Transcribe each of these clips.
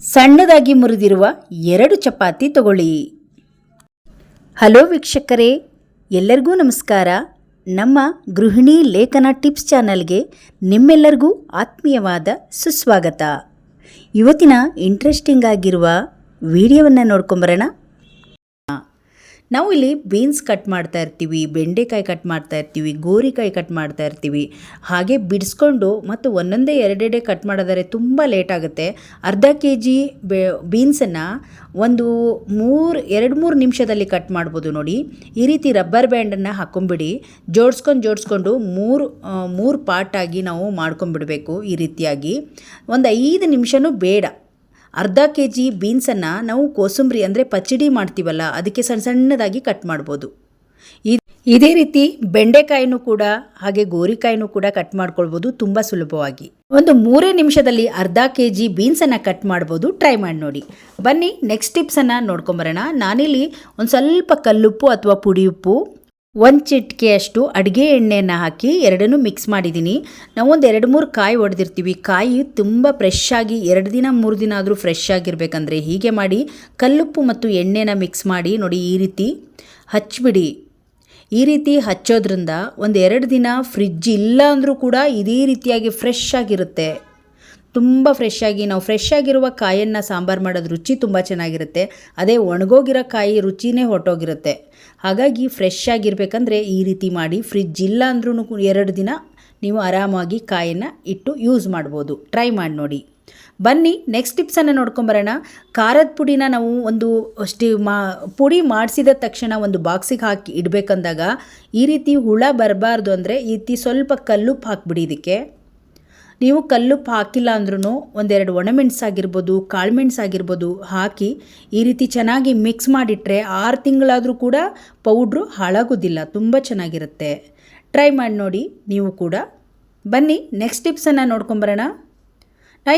ಸಣ್ಣದಾಗಿ ಮುರಿದಿರುವ ಎರಡು ಚಪಾತಿ ತಗೊಳ್ಳಿ. ಹಲೋ ವೀಕ್ಷಕರೇ, ಎಲ್ಲರಿಗೂ ನಮಸ್ಕಾರ. ನಮ್ಮ ಗೃಹಿಣಿ ಲೇಖನ ಟಿಪ್ಸ್ ಚಾನಲ್ಗೆ ನಿಮ್ಮೆಲ್ಲರಿಗೂ ಆತ್ಮೀಯವಾದ ಸುಸ್ವಾಗತ. ಇವತ್ತಿನ ಇಂಟ್ರೆಸ್ಟಿಂಗ್ ಆಗಿರುವ ವಿಡಿಯೋವನ್ನು ನೋಡ್ಕೊಂಬರೋಣ. ನಾವು ಇಲ್ಲಿ ಬೀನ್ಸ್ ಕಟ್ ಮಾಡ್ತಾ ಇರ್ತೀವಿ, ಬೆಂಡೆಕಾಯಿ ಕಟ್ ಮಾಡ್ತಾ ಇರ್ತೀವಿ, ಗೋರಿಕಾಯಿ ಕಟ್ ಮಾಡ್ತಾ ಇರ್ತೀವಿ. ಹಾಗೆ ಬಿಡಿಸ್ಕೊಂಡು ಮತ್ತು ಒಂದೊಂದೇ ಎರಡೆಡೆ ಕಟ್ ಮಾಡೋದರೆ ತುಂಬ ಲೇಟ್ ಆಗುತ್ತೆ. ಅರ್ಧ ಕೆ ಜಿ ಬೆ, ಬೀನ್ಸನ್ನು ಒಂದು ಮೂರು, ಎರಡು ಮೂರು ನಿಮಿಷದಲ್ಲಿ ಕಟ್ ಮಾಡ್ಬೋದು ನೋಡಿ. ಈ ರೀತಿ ರಬ್ಬರ್ ಬ್ಯಾಂಡನ್ನು ಹಾಕೊಂಬಿಡಿ. ಜೋಡಿಸ್ಕೊಂಡು ಜೋಡಿಸ್ಕೊಂಡು ಮೂರು ಮೂರು ಪಾರ್ಟಾಗಿ ನಾವು ಮಾಡ್ಕೊಂಬಿಡಬೇಕು ಈ ರೀತಿಯಾಗಿ. ಒಂದು ಐದು ನಿಮಿಷನೂ ಬೇಡ. ಅರ್ಧ ಕೆ ಜಿ ಬೀನ್ಸನ್ನು ನಾವು ಕೋಸಂಬರಿ ಅಂದರೆ ಪಚ್ಚಡಿ ಮಾಡ್ತೀವಲ್ಲ, ಅದಕ್ಕೆ ಸಣ್ಣ ಸಣ್ಣದಾಗಿ ಕಟ್ ಮಾಡ್ಬೋದು. ಇದೇ ರೀತಿ ಬೆಂಡೆಕಾಯಿನೂ ಕೂಡ ಹಾಗೆ ಗೋರಿಕಾಯಿನೂ ಕೂಡ ಕಟ್ ಮಾಡ್ಕೊಳ್ಬೋದು ತುಂಬ ಸುಲಭವಾಗಿ. ಒಂದು ಮೂರೇ ನಿಮಿಷದಲ್ಲಿ ಅರ್ಧ ಕೆ ಜಿ ಬೀನ್ಸನ್ನು ಕಟ್ ಮಾಡ್ಬೋದು ಟ್ರೈ ಮಾಡಿ ನೋಡಿ. ಬನ್ನಿ ನೆಕ್ಸ್ಟ್ ಟಿಪ್ಸನ್ನು ನೋಡ್ಕೊಂಬರೋಣ. ನಾನಿಲ್ಲಿ ಒಂದು ಸ್ವಲ್ಪ ಕಲ್ಲುಪ್ಪು ಅಥವಾ ಪುಡಿ ಉಪ್ಪು ಒಂದು ಚಿಟಿಕೆಯಷ್ಟು ಅಡುಗೆ ಎಣ್ಣೆಯನ್ನು ಹಾಕಿ ಎರಡನ್ನೂ ಮಿಕ್ಸ್ ಮಾಡಿದ್ದೀನಿ ನಾವೊಂದು ಎರಡು ಮೂರು ಕಾಯಿ ಹೊಡೆದಿರ್ತೀವಿ ಕಾಯಿ ತುಂಬ ಫ್ರೆಶ್ ಆಗಿ ಎರಡು ದಿನ ಮೂರು ದಿನ ಆದರೂ ಫ್ರೆಶ್ ಆಗಿರಬೇಕಂದ್ರೆ ಹೀಗೆ ಮಾಡಿ ಕಲ್ಲುಪ್ಪು ಮತ್ತು ಎಣ್ಣೆನ ಮಿಕ್ಸ್ ಮಾಡಿ ನೋಡಿ ಈ ರೀತಿ ಹಚ್ಚಿಬಿಡಿ ಈ ರೀತಿ ಹಚ್ಚೋದ್ರಿಂದ ಒಂದು ಎರಡು ದಿನ ಫ್ರಿಜ್ ಇಲ್ಲ ಅಂದರೂ ಕೂಡ ಇದೇ ರೀತಿಯಾಗಿ ಫ್ರೆಶ್ ಆಗಿರುತ್ತೆ. ತುಂಬ ಫ್ರೆಶ್ ಆಗಿ, ನಾವು ಫ್ರೆಶ್ ಆಗಿರುವ ಕಾಯನ್ನು ಸಾಂಬಾರು ಮಾಡೋದು ರುಚಿ ತುಂಬ ಚೆನ್ನಾಗಿರುತ್ತೆ. ಅದೇ ಒಣಗೋಗಿರೋ ಕಾಯಿ ರುಚಿನೇ ಹೊರಟೋಗಿರುತ್ತೆ. ಹಾಗಾಗಿ ಫ್ರೆಶ್ ಆಗಿರಬೇಕಂದ್ರೆ ಈ ರೀತಿ ಮಾಡಿ ಫ್ರಿಜ್ ಇಲ್ಲ ಅಂದ್ರೂ ಎರಡು ದಿನ ನೀವು ಆರಾಮಾಗಿ ಕಾಯನ್ನು ಇಟ್ಟು ಯೂಸ್ ಮಾಡ್ಬೋದು. ಟ್ರೈ ಮಾಡಿ ನೋಡಿ. ಬನ್ನಿ ನೆಕ್ಸ್ಟ್ ಟಿಪ್ಸನ್ನು ನೋಡ್ಕೊಂಬರೋಣ. ಖಾರದ ಪುಡಿನ ನಾವು ಒಂದು ಅಷ್ಟು ಮಾ ಪುಡಿ ಮಾಡಿಸಿದ ತಕ್ಷಣ ಒಂದು ಬಾಕ್ಸಿಗೆ ಹಾಕಿ ಇಡಬೇಕಂದಾಗ ಈ ರೀತಿ ಹುಳ ಬರಬಾರ್ದು ಅಂದರೆ ಈ ರೀತಿ ಸ್ವಲ್ಪ ಕಲ್ಲುಪ್ಪು ಹಾಕ್ಬಿಡಿ ಇದಕ್ಕೆ. ನೀವು ಕಲ್ಲುಪ್ಪು ಹಾಕಿಲ್ಲ ಅಂದ್ರೂ ಒಂದೆರಡು ಒಣಮೆಣಸಾಗಿರ್ಬೋದು ಕಾಳುಮೆಣಸಾಗಿರ್ಬೋದು ಹಾಕಿ ಈ ರೀತಿ ಚೆನ್ನಾಗಿ ಮಿಕ್ಸ್ ಮಾಡಿಟ್ರೆ ಆರು ತಿಂಗಳಾದರೂ ಕೂಡ ಪೌಡ್ರು ಹಾಳಾಗೋದಿಲ್ಲ, ತುಂಬ ಚೆನ್ನಾಗಿರುತ್ತೆ. ಟ್ರೈ ಮಾಡಿ ನೋಡಿ, ನೀವು ಕೂಡ. ಬನ್ನಿ ನೆಕ್ಸ್ಟ್ ಟಿಪ್ಸನ್ನು ನೋಡ್ಕೊಂಬರೋಣ.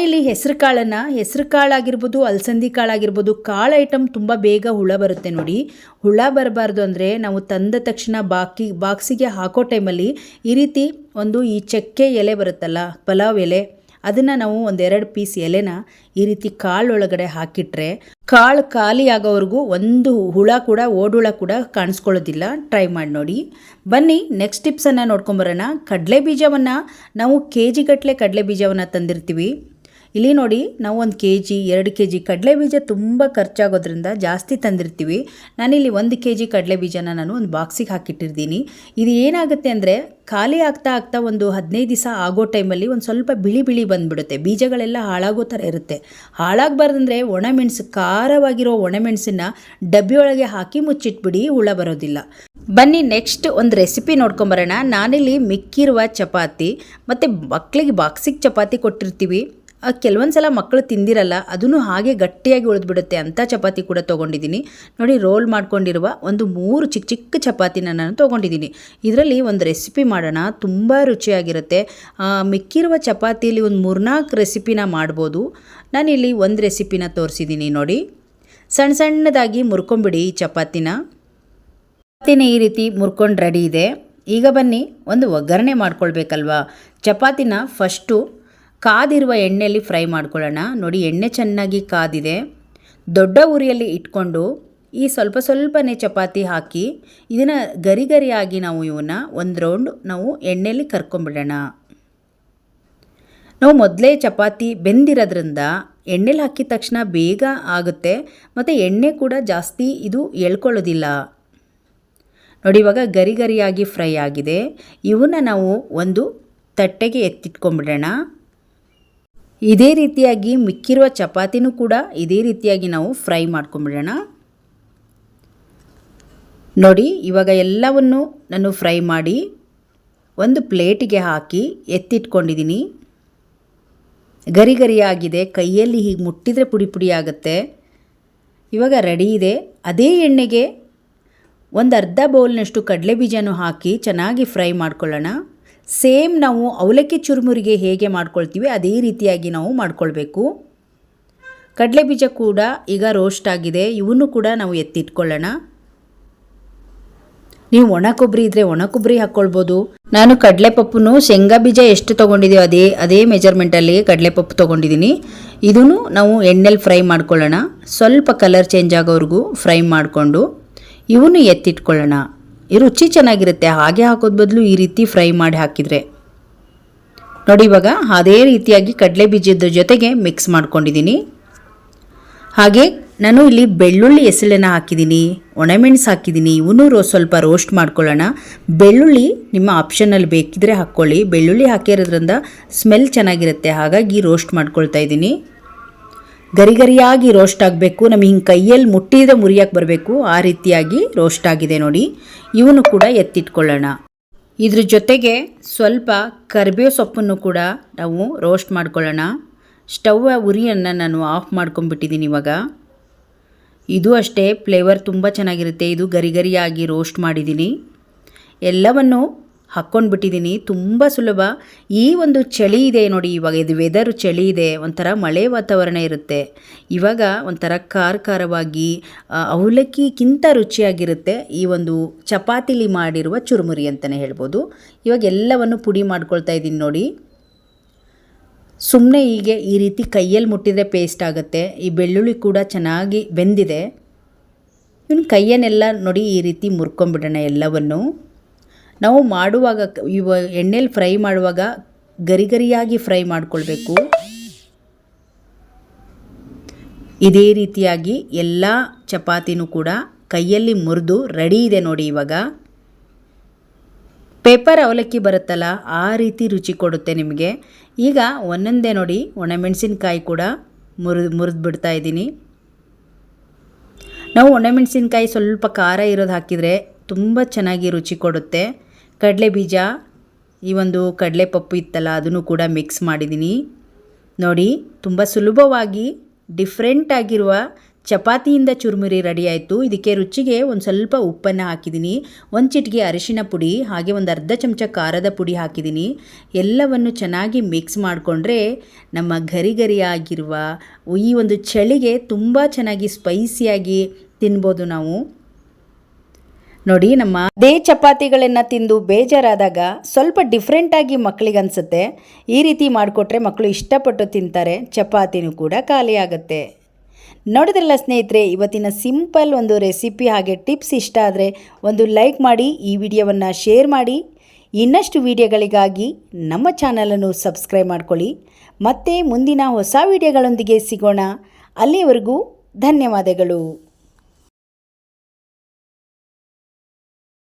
ಇಲ್ಲಿ ಹೆಸರು ಕಾಳನ್ನು, ಹೆಸರು ಕಾಳಾಗಿರ್ಬೋದು, ಅಲಸಂದಿ ಕಾಳಾಗಿರ್ಬೋದು, ಕಾಳು ಐಟಮ್ ತುಂಬ ಬೇಗ ಹುಳ ಬರುತ್ತೆ ನೋಡಿ. ಹುಳ ಬರಬಾರ್ದು ಅಂದರೆ ನಾವು ತಂದ ತಕ್ಷಣ ಬಾಕಿ, ಬಾಕ್ಸಿಗೆ ಹಾಕೋ ಟೈಮಲ್ಲಿ ಈ ರೀತಿ ಒಂದು ಈ ಚಕ್ಕೆ ಎಲೆ ಬರುತ್ತಲ್ಲ, ಪಲಾವ್ ಎಲೆ, ಅದನ್ನು ನಾವು ಒಂದೆರಡು ಪೀಸ್ ಎಲೆನ ಈ ರೀತಿ ಕಾಳೊಳಗಡೆ ಹಾಕಿಟ್ರೆ ಕಾಳು ಖಾಲಿ ಆಗೋವರೆಗೂ ಒಂದು ಹುಳ ಕೂಡ, ಓಡುಳ ಕೂಡ ಕಾಣಿಸ್ಕೊಳ್ಳೋದಿಲ್ಲ. ಟ್ರೈ ಮಾಡಿ ನೋಡಿ. ಬನ್ನಿ ನೆಕ್ಸ್ಟ್ ಟಿಪ್ಸನ್ನು ನೋಡ್ಕೊಂಬರೋಣ ಕಡಲೆ ಬೀಜವನ್ನು ನಾವು ಕೆ ಜಿಗಟ್ಟಲೆ ಕಡಲೆ ಬೀಜವನ್ನು ತಂದಿರ್ತೀವಿ. ಇಲ್ಲಿ ನೋಡಿ, ನಾವು ಒಂದು ಕೆ ಜಿ ಎರಡು ಕೆ ಜಿ ಕಡಲೆ ಬೀಜ ತುಂಬ ಖರ್ಚಾಗೋದ್ರಿಂದ ಜಾಸ್ತಿ ತಂದಿರ್ತೀವಿ. ನಾನಿಲ್ಲಿ ಒಂದು ಕೆ ಜಿ ಕಡಲೆ ಬೀಜನ ನಾನು ಒಂದು ಬಾಕ್ಸಿಗೆ ಹಾಕಿಟ್ಟಿರ್ತೀನಿ ಇದು ಏನಾಗುತ್ತೆ ಅಂದರೆ, ಖಾಲಿ ಆಗ್ತಾ ಆಗ್ತಾ ಒಂದು ಹದಿನೈದು ದಿವಸ ಆಗೋ ಟೈಮಲ್ಲಿ ಒಂದು ಸ್ವಲ್ಪ ಬಿಳಿ ಬಿಳಿ ಬಂದುಬಿಡುತ್ತೆ. ಬೀಜಗಳೆಲ್ಲ ಹಾಳಾಗೋ ಥರ ಇರುತ್ತೆ. ಹಾಳಾಗಬಾರ್ದಂದ್ರೆ ಒಣಮೆಣಸು ಖಾರವಾಗಿರೋ ಒಣಮೆಣಸನ್ನ ಡಬ್ಬಿಯೊಳಗೆ ಹಾಕಿ ಮುಚ್ಚಿಟ್ಬಿಡಿ, ಹುಳ ಬರೋದಿಲ್ಲ. ಬನ್ನಿ, ನೆಕ್ಸ್ಟ್ ಒಂದು ರೆಸಿಪಿ ನೋಡ್ಕೊಂಬರೋಣ. ನಾನಿಲ್ಲಿ ಮಿಕ್ಕಿರುವ ಚಪಾತಿ, ಮತ್ತು ಮಕ್ಕಳಿಗೆ ಬಾಕ್ಸಿಗೆ ಚಪಾತಿ ಕೊಟ್ಟಿರ್ತೀವಿ. ಕೆಲವೊಂದು ಸಲ ಮಕ್ಕಳು ತಿಂದಿರಲ್ಲ ಅದನ್ನು ಹಾಗೆ ಗಟ್ಟಿಯಾಗಿ ಉಳಿದ್ಬಿಡುತ್ತೆ ಅಂಥ ಚಪಾತಿ ಕೂಡ ತೊಗೊಂಡಿದ್ದೀನಿ. ನೋಡಿ, ರೋಲ್ ಮಾಡ್ಕೊಂಡಿರುವ ಒಂದು ಮೂರು ಚಿಕ್ಕ ಚಿಕ್ಕ ಚಪಾತಿನ ನಾನು ತೊಗೊಂಡಿದ್ದೀನಿ. ಇದರಲ್ಲಿ ಒಂದು ರೆಸಿಪಿ ಮಾಡೋಣ, ತುಂಬ ರುಚಿಯಾಗಿರುತ್ತೆ. ಮಿಕ್ಕಿರುವ ಚಪಾತಿಯಲ್ಲಿ ಒಂದು ಮೂರ್ನಾಲ್ಕು ರೆಸಿಪಿನ ಮಾಡ್ಬೋದು. ನಾನಿಲ್ಲಿ ಒಂದು ರೆಸಿಪಿನ ತೋರಿಸಿದ್ದೀನಿ ನೋಡಿ. ಸಣ್ಣ ಸಣ್ಣದಾಗಿ ಮುರ್ಕೊಂಬಿಡಿ ಈ ಚಪಾತಿನ. ಚಪಾತಿನ ಈ ರೀತಿ ಮುರ್ಕೊಂಡು ರೆಡಿ ಇದೆ. ಈಗ ಬನ್ನಿ, ಒಂದು ಒಗ್ಗರಣೆ ಮಾಡ್ಕೊಳ್ಬೇಕಲ್ವಾ? ಚಪಾತಿನ ಫಸ್ಟು ಕಾದಿರುವ ಎಣ್ಣೆಯಲ್ಲಿ ಫ್ರೈ ಮಾಡ್ಕೊಳ್ಳೋಣ. ನೋಡಿ, ಎಣ್ಣೆ ಚೆನ್ನಾಗಿ ಕಾದಿದೆ. ದೊಡ್ಡ ಉರಿಯಲ್ಲಿ ಇಟ್ಕೊಂಡು ಈ ಸ್ವಲ್ಪ ಸ್ವಲ್ಪನೇ ಚಪಾತಿ ಹಾಕಿ ಇದನ್ನು ಗರಿ ಗರಿಯಾಗಿ ನಾವು ಇವನ್ನ ಒಂದು ರೌಂಡ್ ನಾವು ಎಣ್ಣೆಯಲ್ಲಿ ಕರ್ಕೊಂಬಿಡೋಣ ನಾವು ಮೊದಲೇ ಚಪಾತಿ ಬೆಂದಿರೋದ್ರಿಂದ ಎಣ್ಣೆಲಿ ಹಾಕಿದ ತಕ್ಷಣ ಬೇಗ ಆಗುತ್ತೆ. ಮತ್ತು ಎಣ್ಣೆ ಕೂಡ ಜಾಸ್ತಿ ಇದು ಎಳ್ಕೊಳ್ಳೋದಿಲ್ಲ. ನೋಡಿ, ಇವಾಗ ಗರಿ ಗರಿಯಾಗಿ ಫ್ರೈ ಆಗಿದೆ. ಇವನ್ನ ನಾವು ಒಂದು ತಟ್ಟೆಗೆ ಎತ್ತಿಟ್ಕೊಂಡ್ಬಿಡೋಣ. ಇದೇ ರೀತಿಯಾಗಿ ಮಿಕ್ಕಿರುವ ಚಪಾತಿನೂ ಕೂಡ ಇದೇ ರೀತಿಯಾಗಿ ನಾವು ಫ್ರೈ ಮಾಡ್ಕೊಂಬಿಡೋಣ. ನೋಡಿ, ಇವಾಗ ಎಲ್ಲವನ್ನು ನಾನು ಫ್ರೈ ಮಾಡಿ ಒಂದು ಪ್ಲೇಟಿಗೆ ಹಾಕಿ ಎತ್ತಿಟ್ಕೊಂಡಿದ್ದೀನಿ. ಗರಿ ಗರಿಯಾಗಿದೆ, ಕೈಯಲ್ಲಿ ಹೀಗೆ ಮುಟ್ಟಿದರೆ ಪುಡಿ ಪುಡಿ ಆಗುತ್ತೆ. ಇವಾಗ ರೆಡಿ ಇದೆ. ಅದೇ ಎಣ್ಣೆಗೆ ಒಂದು ಅರ್ಧ ಬೌಲ್ನಷ್ಟು ಕಡಲೆ ಬೀಜನೂ ಹಾಕಿ ಚೆನ್ನಾಗಿ ಫ್ರೈ ಮಾಡ್ಕೊಳ್ಳೋಣ. ಸೇಮ್ ನಾವು ಅವಲಕ್ಕಿ ಚುರುಮುರಿಗೆ ಹೇಗೆ ಮಾಡ್ಕೊಳ್ತೀವಿ, ಅದೇ ರೀತಿಯಾಗಿ ನಾವು ಮಾಡ್ಕೊಳ್ಬೇಕು. ಕಡಲೆ ಬೀಜ ಕೂಡ ಈಗ ರೋಸ್ಟ್ ಆಗಿದೆ, ಇವನ್ನು ಕೂಡ ನಾವು ಎತ್ತಿಟ್ಕೊಳ್ಳೋಣ. ನೀವು ಒಣ ಕೊಬ್ಬರಿ ಇದ್ದರೆ ಒಣ ಕೊಬ್ಬರಿ ಹಾಕ್ಕೊಳ್ಬೋದು. ನಾನು ಕಡಲೆಪಪ್ಪುನು ಶೇಂಗಾ ಬೀಜ ಎಷ್ಟು ತೊಗೊಂಡಿದ್ದೀವಿ ಅದೇ ಅದೇ ಮೆಜರ್ಮೆಂಟಲ್ಲಿ ಕಡಲೆಪಪ್ಪು ತೊಗೊಂಡಿದ್ದೀನಿ. ಇದನ್ನು ನಾವು ಎಣ್ಣೆಲಿ ಫ್ರೈ ಮಾಡ್ಕೊಳ್ಳೋಣ. ಸ್ವಲ್ಪ ಕಲರ್ ಚೇಂಜ್ ಆಗೋವರೆಗೂ ಫ್ರೈ ಮಾಡಿಕೊಂಡು, ಇವನ್ನು ಎತ್ತಿಟ್ಕೊಳ್ಳೋಣ. ರುಚಿ ಚೆನ್ನಾಗಿರುತ್ತೆ. ಹಾಗೆ ಹಾಕೋದ್ ಬದಲು ಈ ರೀತಿ ಫ್ರೈ ಮಾಡಿ ಹಾಕಿದರೆ. ನೋಡಿ ಇವಾಗ ಅದೇ ರೀತಿಯಾಗಿ ಕಡಲೆ ಬೀಜದ ಜೊತೆಗೆ ಮಿಕ್ಸ್ ಮಾಡ್ಕೊಂಡಿದ್ದೀನಿ. ಹಾಗೆ ನಾನು ಇಲ್ಲಿ ಬೆಳ್ಳುಳ್ಳಿ ಎಸಳನ್ನ ಹಾಕಿದ್ದೀನಿ, ಒಣಮೆಣಸು ಹಾಕಿದ್ದೀನಿ ಇವನು ರೋ, ಸ್ವಲ್ಪ ರೋಸ್ಟ್ ಮಾಡ್ಕೊಳ್ಳೋಣ. ಬೆಳ್ಳುಳ್ಳಿ ನಿಮ್ಮ ಆಪ್ಷನಲ್ಲಿ ಬೇಕಿದ್ರೆ ಹಾಕ್ಕೊಳ್ಳಿ. ಬೆಳ್ಳುಳ್ಳಿ ಹಾಕಿರೋದ್ರಿಂದ ಸ್ಮೆಲ್ ಚೆನ್ನಾಗಿರುತ್ತೆ. ಹಾಗಾಗಿ ರೋಸ್ಟ್ ಮಾಡ್ಕೊಳ್ತಾ ಇದ್ದೀನಿ. ಗರಿ ಗರಿಯಾಗಿ ರೋಸ್ಟ್ ಆಗಬೇಕು. ನಮಗೆ ಹಿಂಗೆ ಕೈಯಲ್ಲಿ ಮುಟ್ಟಿದ ಮುರಿಯಕ್ಕೆ ಬರಬೇಕು. ಆ ರೀತಿಯಾಗಿ ರೋಸ್ಟ್ ಆಗಿದೆ ನೋಡಿ. ಇವನು ಕೂಡ ಎತ್ತಿಟ್ಕೊಳ್ಳೋಣ. ಇದ್ರ ಜೊತೆಗೆ ಸ್ವಲ್ಪ ಕರಿಬೇವು ಸೊಪ್ಪನ್ನು ಕೂಡ ನಾವು ರೋಸ್ಟ್ ಮಾಡ್ಕೊಳ್ಳೋಣ. ಸ್ಟವ್ ಉರಿಯನ್ನು ನಾನು ಆಫ್ ಮಾಡ್ಕೊಂಡ್ಬಿಟ್ಟಿದ್ದೀನಿ ಇವಾಗ. ಇದು ಅಷ್ಟೇ ಫ್ಲೇವರ್ ತುಂಬ ಚೆನ್ನಾಗಿರುತ್ತೆ. ಇದು ಗರಿಗರಿಯಾಗಿ ರೋಸ್ಟ್ ಮಾಡಿದ್ದೀನಿ. ಎಲ್ಲವನ್ನು ಹಾಕ್ಕೊಂಡ್ಬಿಟ್ಟಿದ್ದೀನಿ ತುಂಬ ಸುಲಭ. ಈ ಒಂದು ಚಳಿ ಇದೆ ನೋಡಿ, ಇವಾಗ ಇದು ವೆದರು ಚಳಿ ಇದೆ, ಒಂಥರ ಮಳೆ ವಾತಾವರಣ ಇರುತ್ತೆ. ಇವಾಗ ಒಂಥರ ಖಾರ ಖಾರವಾಗಿ ಅವಲಕ್ಕಿಗಿಂತ ರುಚಿಯಾಗಿರುತ್ತೆ ಈ ಒಂದು ಚಪಾತಿಲಿ ಮಾಡಿರುವ ಚುರುಮುರಿ ಅಂತಲೇ ಹೇಳ್ಬೋದು. ಇವಾಗ ಎಲ್ಲವನ್ನು ಪುಡಿ ಮಾಡ್ಕೊಳ್ತಾ ಇದ್ದೀನಿ ನೋಡಿ. ಸುಮ್ಮನೆ ಹೀಗೆ ಈ ರೀತಿ ಕೈಯಲ್ಲಿ ಮುಟ್ಟಿದರೆ ಪೇಸ್ಟ್ ಆಗುತ್ತೆ. ಈ ಬೆಳ್ಳುಳ್ಳಿ ಕೂಡ ಚೆನ್ನಾಗಿ ಬೆಂದಿದೆ. ಇನ್ನು ಕೈಯನ್ನೆಲ್ಲ ನೋಡಿ ಈ ರೀತಿ ಮುರ್ಕೊಂಬಿಡೋಣ ಎಲ್ಲವನ್ನು. ನಾವು ಮಾಡುವಾಗ ಇವ ಎಣ್ಣೆಲಿ ಫ್ರೈ ಮಾಡುವಾಗ ಗರಿ ಗರಿಯಾಗಿ ಫ್ರೈ ಮಾಡಿಕೊಳ್ಬೇಕು. ಇದೇ ರೀತಿಯಾಗಿ ಎಲ್ಲ ಚಪಾತಿನೂ ಕೂಡ ಕೈಯಲ್ಲಿ ಮುರಿದು ರೆಡಿ ಇದೆ ನೋಡಿ ಇವಾಗ. ಪೇಪರ್ ಅವಲಕ್ಕಿ ಬರುತ್ತಲ್ಲ, ಆ ರೀತಿ ರುಚಿ ಕೊಡುತ್ತೆ ನಿಮಗೆ. ಈಗ ಒಂದೊಂದೇ ನೋಡಿ, ಒಣಮೆಣಸಿನ್ಕಾಯಿ ಕೂಡ ಮುರಿದು ಮುರಿದು ಬಿಡ್ತಾ ಇದ್ದೀನಿ. ನಾವು ಒಣಮೆಣಸಿನ್ಕಾಯಿ ಸ್ವಲ್ಪ ಖಾರ ಇರೋದು ಹಾಕಿದರೆ ತುಂಬ ಚೆನ್ನಾಗಿ ರುಚಿ ಕೊಡುತ್ತೆ. ಕಡಲೆ ಬೀಜ ಈ ಒಂದು ಕಡಲೆ ಪಪ್ಪು ಇತ್ತಲ್ಲ, ಅದನ್ನು ಕೂಡ ಮಿಕ್ಸ್ ಮಾಡಿದ್ದೀನಿ ನೋಡಿ, ತುಂಬ ಸುಲಭವಾಗಿ ಡಿಫ್ರೆಂಟ್ ಆಗಿರುವ ಚಪಾತಿಯಿಂದ ಚುರುಮುರಿ ರೆಡಿ ಆಯಿತು. ಇದಕ್ಕೆ ರುಚಿಗೆ ಒಂದು ಸ್ವಲ್ಪ ಉಪ್ಪನ್ನು ಹಾಕಿದ್ದೀನಿ ಒಂದು ಚಿಟಿಕೆ ಅರಿಶಿನ ಪುಡಿ, ಹಾಗೆ ಒಂದು ಅರ್ಧ ಚಮಚ ಖಾರದ ಪುಡಿ ಹಾಕಿದ್ದೀನಿ ಎಲ್ಲವನ್ನು ಚೆನ್ನಾಗಿ ಮಿಕ್ಸ್ ಮಾಡಿಕೊಂಡ್ರೆ ನಮ್ಮ ಗರಿ ಗರಿಯಾಗಿರುವ ಈ ಒಂದು ಚಳಿಗೆ ತುಂಬ ಚೆನ್ನಾಗಿ ಸ್ಪೈಸಿಯಾಗಿ ತಿನ್ಬೋದು ನಾವು. ನೋಡಿ ನಮ್ಮ ಅದೇ ಚಪಾತಿಗಳನ್ನು ತಿಂದು ಬೇಜಾರಾದಾಗ ಸ್ವಲ್ಪ ಡಿಫ್ರೆಂಟಾಗಿ ಮಕ್ಕಳಿಗೆ ಅನ್ಸುತ್ತೆ ಈ ರೀತಿ ಮಾಡಿಕೊಟ್ರೆ ಮಕ್ಕಳು ಇಷ್ಟಪಟ್ಟು ತಿಂತಾರೆ. ಚಪಾತಿನೂ ಕೂಡ ಖಾಲಿ ಆಗುತ್ತೆ. ನೋಡಿದ್ರಲ್ಲ ಸ್ನೇಹಿತರೆ, ಇವತ್ತಿನ ಸಿಂಪಲ್ ಒಂದು ರೆಸಿಪಿ ಹಾಗೆ ಟಿಪ್ಸ್ ಇಷ್ಟ ಆದರೆ ಒಂದು ಲೈಕ್ ಮಾಡಿ, ಈ ವಿಡಿಯೋವನ್ನು ಶೇರ್ ಮಾಡಿ. ಇನ್ನಷ್ಟು ವಿಡಿಯೋಗಳಿಗಾಗಿ ನಮ್ಮ ಚಾನಲನ್ನು ಸಬ್ಸ್ಕ್ರೈಬ್ ಮಾಡ್ಕೊಳ್ಳಿ. ಮತ್ತೆ ಮುಂದಿನ ಹೊಸ ವಿಡಿಯೋಗಳೊಂದಿಗೆ ಸಿಗೋಣ. ಅಲ್ಲಿಯವರೆಗೂ ಧನ್ಯವಾದಗಳು.